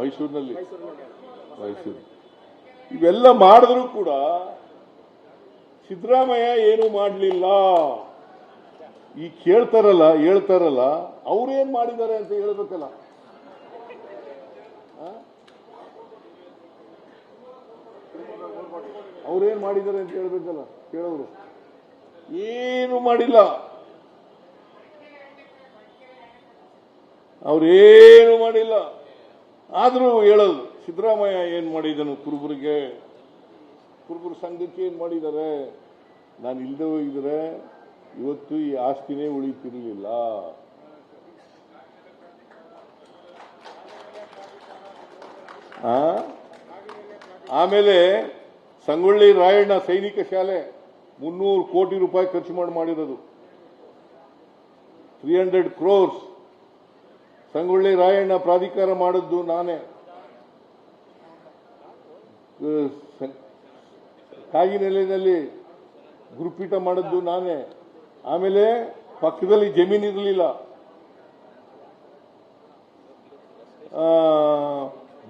ಮೈಸೂರಿನಲ್ಲಿ. ಮೈಸೂರು. ಇವೆಲ್ಲ ಮಾಡಿದ್ರು ಕೂಡ ಸಿದ್ದರಾಮಯ್ಯ ಏನು ಮಾಡಲಿಲ್ಲ. ಈ ಕೇಳ್ತಾರಲ್ಲ, ಹೇಳ್ತಾರಲ್ಲ ಅವ್ರೇನ್ ಮಾಡಿದ್ದಾರೆ ಅಂತ ಹೇಳ್ಬೇಕಲ್ಲ? ಅವ್ರೇನ್ ಮಾಡಿದ್ದಾರೆ ಅಂತ ಹೇಳ್ಬೇಕಲ್ಲ, ಕೇಳೋರು. ಏನು ಮಾಡಿಲ್ಲ. ಅವ್ರೇನು ಮಾಡಿಲ್ಲ. ಆದ್ರೂ ಹೇಳೋದು, ಸಿದ್ದರಾಮಯ್ಯ ಏನು ಮಾಡಿದನು ಕುರುಬರಿಗೆ? ಕುರುಬರು ಸಂಘಕ್ಕೆ ಏನು ಮಾಡಿದ್ದಾರೆ ನಾನು ಇಲ್ಲದೆ ಹೋಗಿದ್ರೆ ಇವತ್ತು ಈ ಆಸ್ತಿನೇ ಉಳಿತಿರಲಿಲ್ಲ? ಆಮೇಲೆ ಸಂಗೊಳ್ಳಿ ರಾಯಣ್ಣ ಸೈನಿಕ ಶಾಲೆ ಮುನ್ನೂರು ಕೋಟಿ ರೂಪಾಯಿ ಖರ್ಚು ಮಾಡಿ ಮಾಡಿರೋದು. ತ್ರೀ ಹಂಡ್ರೆಡ್ ಕ್ರೋರ್ಸ್ ಸಂಗೊಳ್ಳಿ ರಾಯಣ್ಣ ಪ್ರಾಧಿಕಾರ ಮಾಡಿದ್ದು ನಾನೇ. ಕಾಗಿನೆಲೆಯಲ್ಲಿ ಗುರುಪೀಠ ಮಾಡಿದ್ದು ನಾನೇ. ಆಮೇಲೆ ಪಕ್ಕದಲ್ಲಿ ಜಮೀನು ಇರಲಿಲ್ಲ.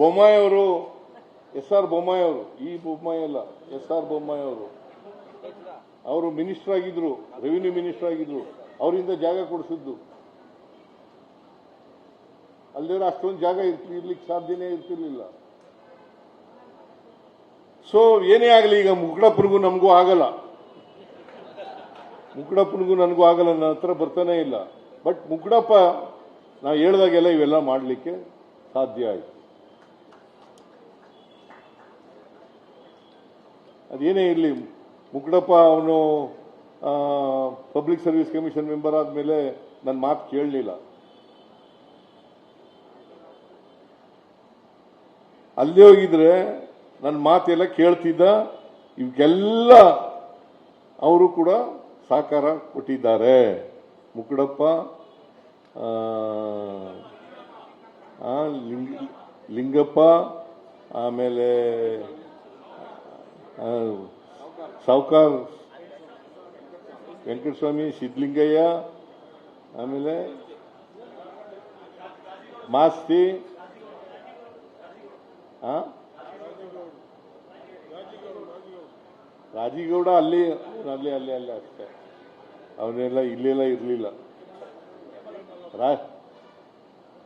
ಬೊಮ್ಮಾಯಿ ಅವರು ಎಸ್ ಆರ್ ಬೊಮ್ಮಾಯಿ ಅವರು, ಈ ಬೊಮ್ಮಾಯಿ ಅಲ್ಲ ಎಸ್ ಆರ್ ಬೊಮ್ಮಾಯಿ ಅವರು. ಅವರು ಮಿನಿಸ್ಟರ್ ಆಗಿದ್ರು, ರೆವಿನ್ಯೂ ಮಿನಿಸ್ಟರ್ ಆಗಿದ್ರು. ಅವರಿಂದ ಜಾಗ ಕೊಡಿಸಿದ್ದು. ಅಲ್ಲದೆ ಅಷ್ಟೊಂದು ಜಾಗ ಇರ್ತಿ- ಇರ್ಲಿಕ್ಕೆ ಸಾಧ್ಯನೇ ಇರ್ತಿರ್ಲಿಲ್ಲ. ಸೊ ಏನೇ ಆಗಲಿ ಈಗ ಮುಗ್ಡಪ್ಪನಿಗೂ ನಮಗೂ ಆಗಲ್ಲ. ಮುಗ್ಡಪ್ಪನಿಗೂ ನನಗೂ ಆಗಲ್ಲ, ನನ್ನ ಹತ್ರ ಬರ್ತಾನೆ ಇಲ್ಲ. ಬಟ್ ಮುಗ್ಡಪ್ಪ, ನಾ ಹೇಳ್ದಾಗೆಲ್ಲ ಇವೆಲ್ಲ ಮಾಡಲಿಕ್ಕೆ ಸಾಧ್ಯ ಆಯಿತು. ಅದೇನೇ ಇರಲಿ, ಮುಗ್ಡಪ್ಪ ಅವನು ಪಬ್ಲಿಕ್ ಸರ್ವಿಸ್ ಕಮಿಷನ್ ಮೆಂಬರ್ ಆದಮೇಲೆ ನನ್ನ ಮಾತು ಕೇಳಲಿಲ್ಲ. ಅಲ್ಲೇ ಹೋಗಿದ್ರೆ ನನ್ನ ಮಾತೆಲ್ಲ ಕೇಳ್ತಿದ್ದ ಇವಕ್ಕೆಲ್ಲ ಅವರು ಕೂಡ ಸಹಕಾರ ಕೊಟ್ಟಿದ್ದಾರೆ ಮುಕುಡಪ್ಪ ಲಿಂಗ- ಲಿಂಗಪ್ಪ, ಆಮೇಲೆ ಸಾವುಕಾರ್, ವೆಂಕಟಸ್ವಾಮಿ, ಸಿದ್ಧಲಿಂಗಯ್ಯ, ಆಮೇಲೆ ಮಾಸ್ತಿ? ರಾಜೀಗೌಡ ಅಲ್ಲಿ ಅಲ್ಲಿ ಅಲ್ಲಿ ಅಲ್ಲಿ ಅಷ್ಟೇ. ಅವನೆಲ್ಲ ಇಲ್ಲೆಲ್ಲ ಇರಲಿಲ್ಲ.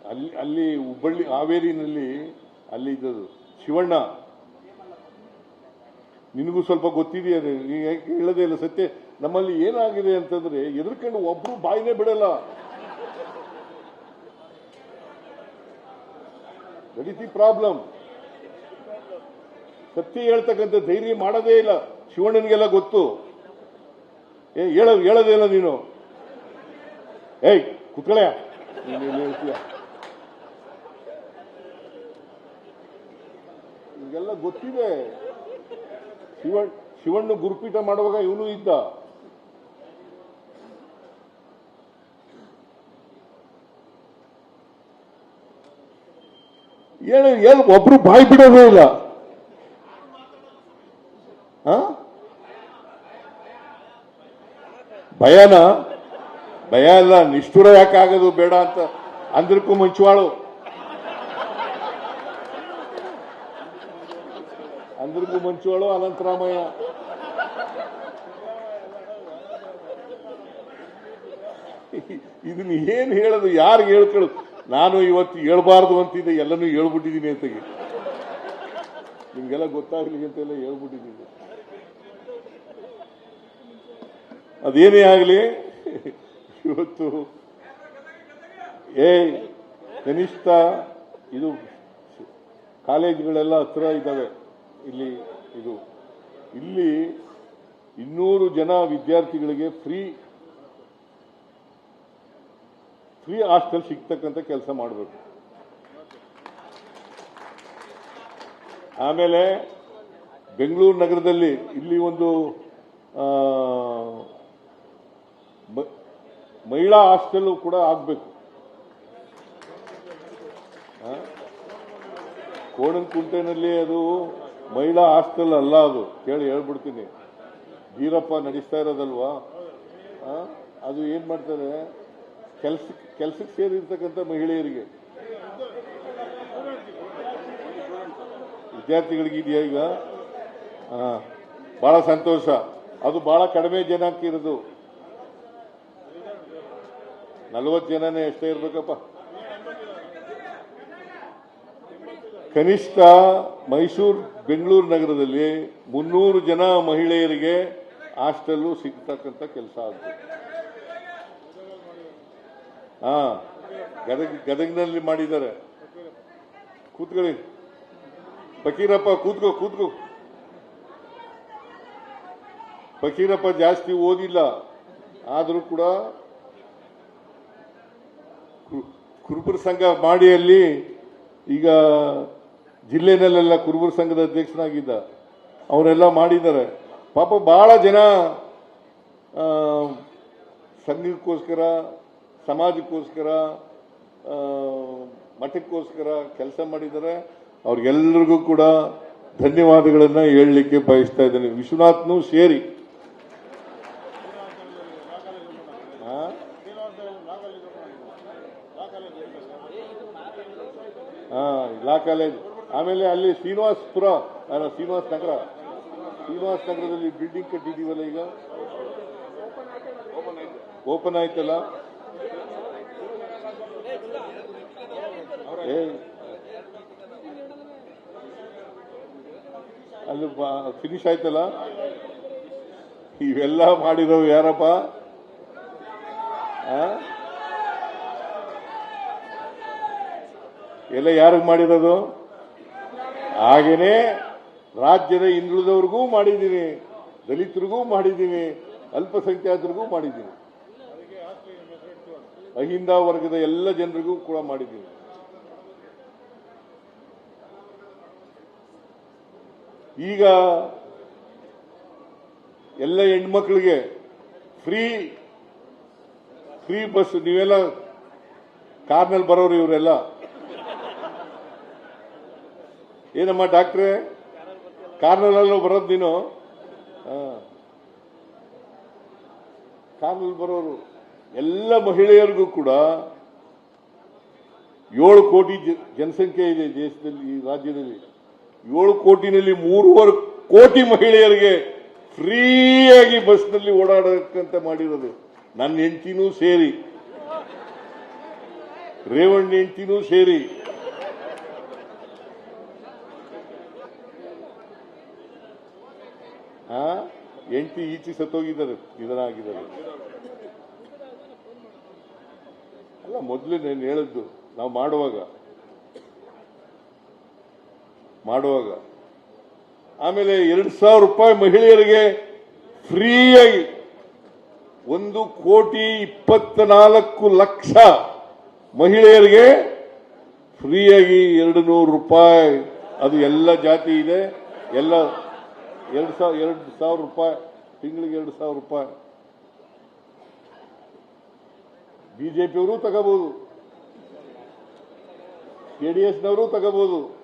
ಅಲ್ಲಿ ಅಲ್ಲಿ ಹುಬ್ಬಳ್ಳಿ, ಹಾವೇರಿನಲ್ಲಿ ಅಲ್ಲಿ ಇದ್ದದು ಶಿವಣ್ಣ. ನಿನಗೂ ಸ್ವಲ್ಪ ಗೊತ್ತಿದೆಯಾ ಯಾಕೆ ಹೇಳೋದೇ ಇಲ್ಲ? ಸತ್ಯ, ನಮ್ಮಲ್ಲಿ ಏನಾಗಿದೆ ಅಂತಂದ್ರೆ ಎದುರ್ಕೊಂಡು ಒಬ್ರು ಬಾಯಿನೇ ಬಿಡಲ್ಲ. ದಟ್ ಪ್ರಾಬ್ಲಮ್ ಸತ್ಯ ಹೇಳ್ತಕ್ಕಂಥ ಧೈರ್ಯ ಮಾಡೋದೇ ಇಲ್ಲ. ಶಿವಣ್ಣನಿಗೆಲ್ಲ ಗೊತ್ತು. ಏ, ಹೇಳ ಇಲ್ಲ ನೀನು. ಏಯ್ ಕುತ್ಕಳೆಯ ಹೇಳ್ತೀಯ? ಗೊತ್ತಿದೆ. ಶಿವಣ್ಣ ಶಿವಣ್ಣ ಗುರುಪೀಠ ಮಾಡುವಾಗ ಇವನು ಇದ್ದ. ಏನು ಎಲ್ಲಿ ಒಬ್ರು ಬಾಯಿ ಬಿಡೋದೇ ಇಲ್ಲ ಆ? ಭಯನ? ಭಯ ಇಲ್ಲ ನಿಷ್ಠುರ ಯಾಕಾಗೋದು ಬೇಡ ಅಂತ ಅಂದ್ರಕ್ಕೂ ಮುಂಚವಾಳು. ಅಂದ್ರಕ್ಕೂ ಮುಂಚವಾಳು ಅನಂತರಾಮಯ್ಯ. ಇದನ್ನ ಏನ್ ಹೇಳೋದು, ಯಾರಿಗೆ ಹೇಳ್ಕೊಳ್ಳೋದು ನಾನು ಇವತ್ತು ಹೇಳ್ಬಾರ್ದು ಅಂತಿದ್ದೆ, ಎಲ್ಲನೂ ಹೇಳ್ಬಿಟ್ಟಿದ್ದೀನಿ ಅಂತ ನಿಮ್ಗೆಲ್ಲ ಗೊತ್ತಾಗ್ಲಿ ಅಂತೆಲ್ಲ ಹೇಳ್ಬಿಟ್ಟಿದ್ದೀನಿ ಅದೇನೇ ಆಗಲಿ? ಇವತ್ತು ಏ ಕನಿಷ್ಠ ಇದು ಕಾಲೇಜುಗಳೆಲ್ಲ ಹತ್ರ ಇದ್ದಾವೆ. ಇಲ್ಲಿ ಇದು. ಇಲ್ಲಿ ಇನ್ನೂರು ಜನ ವಿದ್ಯಾರ್ಥಿಗಳಿಗೆ ಫ್ರೀ ಫ್ರೀ ಹಾಸ್ಟೆಲ್ ಸಿಗ್ತಕ್ಕಂಥ ಕೆಲಸ ಮಾಡಬೇಕು. ಆಮೇಲೆ ಬೆಂಗಳೂರು ನಗರದಲ್ಲಿ ಇಲ್ಲಿ ಒಂದು ಮಹಿಳಾ ಹಾಸ್ಟೆಲ್ ಕೂಡ ಆಗಬೇಕು. ಕೋಣನಕುಂಟೆನಲ್ಲಿ ಅದು ಮಹಿಳಾ ಹಾಸ್ಟೆಲ್ ಅಲ್ಲ ಅದು. ಕೇಳಿ ಹೇಳ್ಬಿಡ್ತೀನಿ. ವೀರಪ್ಪ ನಡೆಸ್ತಾ ಇರೋದಲ್ವಾ? ಅದು ಏನ್ ಮಾಡ್ತಾರೆ? ಕೆಲಸ ಕೆಲ್ಸಕ್ಕೆ ಸೇರಿರ್ತಕ್ಕಂಥ ಮಹಿಳೆಯರಿಗೆ. ವಿದ್ಯಾರ್ಥಿಗಳಿಗೆ ಇದೆಯಾ ಈಗ? ಬಹಳ ಸಂತೋಷ. ಅದು ಬಹಳ ಕಡಿಮೆ ಜನಕ್ಕೆ ಇರೋದು. ನಲವತ್ತು ಜನನೇ ಎಷ್ಟೇ ಇರಬೇಕಪ್ಪ. ಕನಿಷ್ಠ ಮೈಸೂರು, ಬೆಂಗಳೂರು ನಗರದಲ್ಲಿ ಮುನ್ನೂರು ಜನ ಮಹಿಳೆಯರಿಗೆ ಹಾಸ್ಟೆಲ್ಲು ಸಿಗ್ತಕ್ಕಂಥ ಕೆಲಸ ಆಗ್ತದೆ ಹಾ, ಗದಗ, ಗದಗಿನಲ್ಲಿ ಮಾಡಿದ್ದಾರೆ. ಕೂತ್ಕೊಳ್ಳಿ. ಫಕೀರಪ್ಪ, ಕೂತ್ಕೋ ಕೂತ್ಕೋ. ಫಕೀರಪ್ಪ ಜಾಸ್ತಿ ಓದಿಲ್ಲ. ಆದರೂ ಕೂಡ ಕುರುಬರ ಸಂಘ ಮಾಡಿಯಲ್ಲಿ ಈಗ ಜಿಲ್ಲೆನಲ್ಲೆಲ್ಲ ಕುರುಬರ ಸಂಘದ ಅಧ್ಯಕ್ಷನಾಗಿದ್ದ. ಅವರೆಲ್ಲ ಮಾಡಿದ್ದಾರೆ. ಪಾಪ ಬಹಳ ಜನ ಸಂಘಕ್ಕೋಸ್ಕರ, ಸಮಾಜಕ್ಕೋಸ್ಕರ ಮಠಕ್ಕೋಸ್ಕರ ಕೆಲಸ ಮಾಡಿದ್ದಾರೆ. ಅವ್ರಿಗೆಲ್ಲರಿಗೂ ಕೂಡ ಧನ್ಯವಾದಗಳನ್ನು ಹೇಳಲಿಕ್ಕೆ ಬಯಸ್ತಾ ಇದ್ದೇನೆ. ವಿಶ್ವನಾಥ್ನೂ ಸೇರಿ ಆ? ಹಾ ಲಾ ಕಾಲೇಜ್ ಆಮೇಲೆ ಅಲ್ಲಿ ಶ್ರೀನಿವಾಸಪುರ ಶ್ರೀನಿವಾಸ ನಗರ. ಶ್ರೀನಿವಾಸ ನಗರದಲ್ಲಿ ಬಿಲ್ಡಿಂಗ್ ಕಟ್ಟಿದೀವಲ್ಲ ಈಗ? ಓಪನ್ ಆಯ್ತಲ್ಲ? ಅಲ್ಲಿ ಫಿನಿಶ್ ಆಯ್ತಲ್ಲ? ಇವೆಲ್ಲ ಮಾಡಿರೋ ಯಾರಪ್ಪ? ಎಲ್ಲ ಯಾರು ಮಾಡಿರೋದು? ಹಾಗೇನೆ ರಾಜ್ಯದ ಹಿಂದುಳಿದವ್ರಿಗೂ ಮಾಡಿದ್ದೀನಿ, ದಲಿತರಿಗೂ ಮಾಡಿದ್ದೀನಿ, ಅಲ್ಪಸಂಖ್ಯಾತರಿಗೂ ಮಾಡಿದ್ದೀನಿ. ಅಹಿಂದ ವರ್ಗದ ಎಲ್ಲ ಜನರಿಗೂ ಕೂಡ ಮಾಡಿದ್ದೀನಿ. ಈಗ ಎಲ್ಲ ಹೆಣ್ಮಕ್ಳಿಗೆ ಫ್ರೀ ಫ್ರೀ ಬಸ್ ನೀವೆಲ್ಲ ಕಾರ್ನಲ್ಲಿ ಬರೋರು ಇವರೆಲ್ಲ ಏನಮ್ಮ ಡಾಕ್ಟ್ರೆ? ಕಾರ್ನಲ್ಲೂ ಬರೋದು ನೀನು. ಕಾರ್ನಲ್ಲಿ ಬರೋರು ಎಲ್ಲ ಮಹಿಳೆಯರಿಗೂ ಕೂಡ ಏಳು ಕೋಟಿ ಜನಸಂಖ್ಯೆ ಇದೆ ದೇಶದಲ್ಲಿ, ಈ ರಾಜ್ಯದಲ್ಲಿ. ಏಳು ಕೋಟಿನಲ್ಲಿ ಮೂರುವರೆ ಕೋಟಿ ಮಹಿಳೆಯರಿಗೆ ಫ್ರೀಯಾಗಿ ಬಸ್ನಲ್ಲಿ ಓಡಾಡಕ್ಕಂತ ಮಾಡಿರೋದು. ನನ್ನ ಹೆಂಡತಿನೂ ಸೇರಿ. ರೇವಣ್ಣ ಹೆಂಡತಿನೂ ಸೇರಿ. ಆ? ಎಂಟಿ ಈಚಿ ಸತ್ತೋಗಿದ್ದಾರೆ ನಿಧನ ಆಗಿದ್ದಾರೆ ಅಲ್ಲ, ಮೊದಲು ನಾನು ಹೇಳಿದ್ದು, ನಾವು ಮಾಡುವಾಗ. ಮಾಡುವಾಗ. ಆಮೇಲೆ ಎರಡು ಸಾವಿರ ರೂಪಾಯಿ ಮಹಿಳೆಯರಿಗೆ ಫ್ರೀಯಾಗಿ ಒಂದು ಕೋಟಿ ಇಪ್ಪತ್ತ ನಾಲ್ಕು ಲಕ್ಷ ಮಹಿಳೆಯರಿಗೆ ಫ್ರೀಯಾಗಿ ಎರಡು ನೂರು ರೂಪಾಯಿ. ಅದು ಎಲ್ಲ ಜಾತಿ ಇದೆ, ಎಲ್ಲ ಎರಡು ಸಾವಿರ ಎರಡು ಸಾವಿರ ರೂಪಾಯಿ ತಿಂಗಳಿಗೆ ಎರಡು ಸಾವಿರ ರೂಪಾಯಿ. ಬಿಜೆಪಿಯವರು ತಗೋಬಹುದು ಜೆಡಿಎಸ್ನವರು ತಗೋಬಹುದು